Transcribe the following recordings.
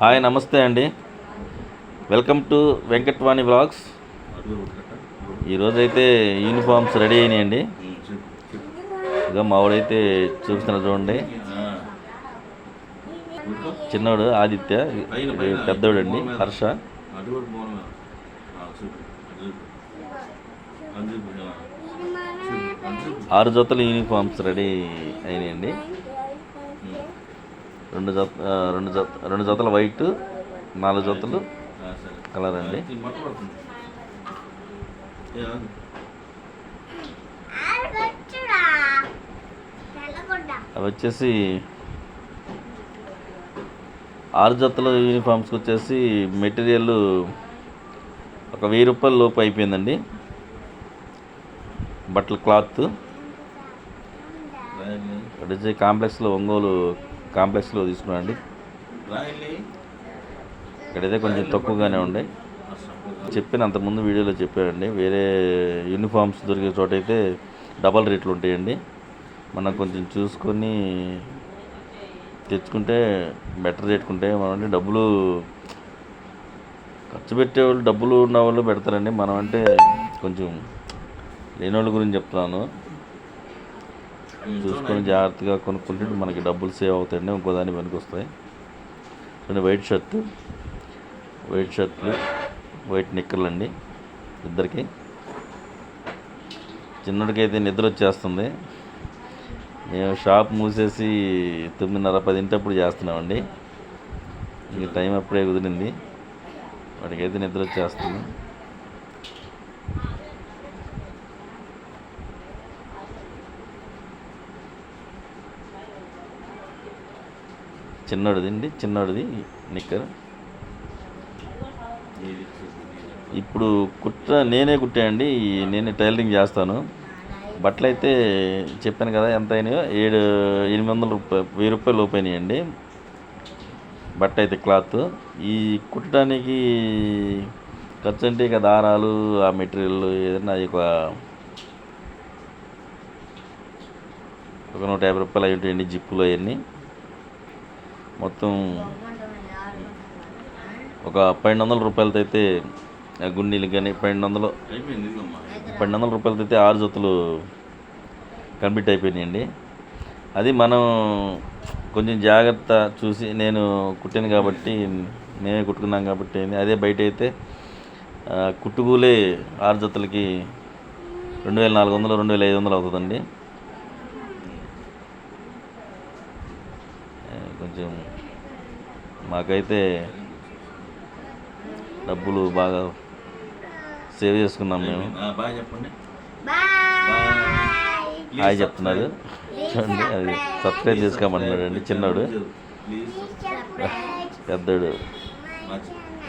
Hi నమస్తే అండి. Welcome to Venkatvani blogs ఈరోజైతే యూనిఫామ్స్ రెడీ అయినాయండి. ఇక మావాడైతే చూపిస్తున్నారు చూడండి. చిన్నవాడు ఆదిత్య పెద్దవాడండి అండి హర్ష. ఆరు జతల యూనిఫామ్స్ రెడీ అయినాయండి. రెండు జత రెండు జత రెండు జతల వైట్ నాలుగు జతలు కలర్ అండి అవి వచ్చేసి ఆరు జతల యూనిఫామ్స్కి వచ్చేసి మెటీరియల్ ఒక వెయ్యి రూపాయల లోపు అయిపోయిందండి. బట్టల క్లాత్. వచ్చి కాంప్లెక్స్లో ఒంగోలు కాంప్లెక్స్లో తీసుకున్నాండి ఇక్కడైతే కొంచెం తక్కువగానే ఉండే. చెప్పిన అంతకుముందు వీడియోలో చెప్పారండి. వేరే యూనిఫామ్స్ దొరికే చోట అయితే డబల్ రేట్లు ఉంటాయండి. మనం కొంచెం చూసుకొని తెచ్చుకుంటే బెటర్ రేటుకుంటే మనం అంటే డబ్బులు ఖర్చు పెట్టేవాళ్ళు డబ్బులు ఉన్న వాళ్ళు పెడతారండి. మనం అంటే కొంచెం లేని వాళ్ళ గురించి చెప్తున్నాను. చూసుకొని జాగ్రత్తగా కొనుక్కుంటే మనకి డబ్బులు సేవ్ అవుతాయండి. ఇంకో దాని కొన్ని వస్తాయి వైట్ షర్ట్ వైట్ షర్ట్లు వైట్ నిక్కర్లు అండి ఇద్దరికి. చిన్నడికైతే అయితే నిద్ర వచ్చేస్తుంది. మేము షాప్ మూసేసి తొమ్మిదిన్నర పదింటప్పుడు చేస్తున్నామండి. ఇంక టైం అప్పుడే కుదిరింది. వాడికైతే నిద్ర వచ్చేస్తుంది. చిన్నోడిది అండి చిన్నోడిది నిక్కర్. ఇప్పుడు కుట్ట నేనే కుట్టాయండి నేనే టైలరింగ్ చేస్తాను. బట్టలు అయితే చెప్పాను కదా ఎంత అయినాయో? ఏడు ఎనిమిది వందల రూపాయలు వెయ్యి రూపాయలు లోపు బట్ట అయితే క్లాత్. ఈ కుట్టడానికి ఖర్చు అంటే ఇక దారాలు ఆ మెటీరియల్ ఏదైనా ఒక ఒక నూట యాభై రూపాయలు అయి ఉంటాయండి జిప్పులు అవన్నీ. మొత్తం ఒక పన్నెండు వందల రూపాయలతో అయితే ఆ గుండీలు కానీ పన్నెండు వందలు పన్నెండు వందల రూపాయలతో అయితే ఆరు జతలు కంప్లీట్ అయిపోయినాయండి. అది మనం కొంచెం జాగ్రత్త చూసి నేను కుట్టాను కాబట్టి మేమే కుట్టుకున్నాం కాబట్టి అదే బయట అయితే కుట్టుకూలే ఆరు జతలకి రెండు వేల నాలుగు వందలు రెండు వేల ఐదు వందలు అవుతుందండి ఆ, కొంచెం మాకైతే డబ్బులు బాగా సేవ్ చేసుకున్నాం మేము. బాగా చెప్పండి. హాయ్ చెప్తున్నారు. చూడండి అది సబ్స్క్రైబ్ చేసుకోమంటున్నాడు అండి చిన్నోడు. ప్లీజ్ పెద్దోడు.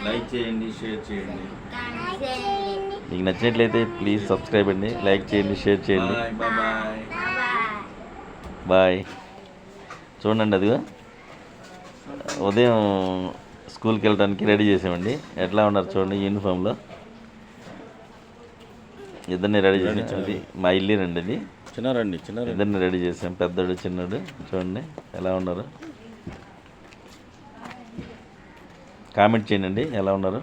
లైక్ చేయండి షేర్ చేయండి. మీకు నచ్చినట్లయితే ప్లీజ్ సబ్స్క్రైబ్ అండి. లైక్ చేయండి షేర్ చేయండి. బాయ్ చూడండి అదిగో ఉదయం స్కూల్కి వెళ్ళడానికి రెడీ చేసామండి. ఎట్లా ఉన్నారు చూడండి యూనిఫామ్లో. ఇద్దరిని రెడీ చేసాం మా ఇల్లేనండి అది చిన్నారండి చిన్నారండి ఇద్దరిని రెడీ చేసాం. పెద్దోడు చిన్నోడు చూడండి ఎలా ఉన్నారు. కామెంట్ చేయండి ఎలా ఉన్నారు.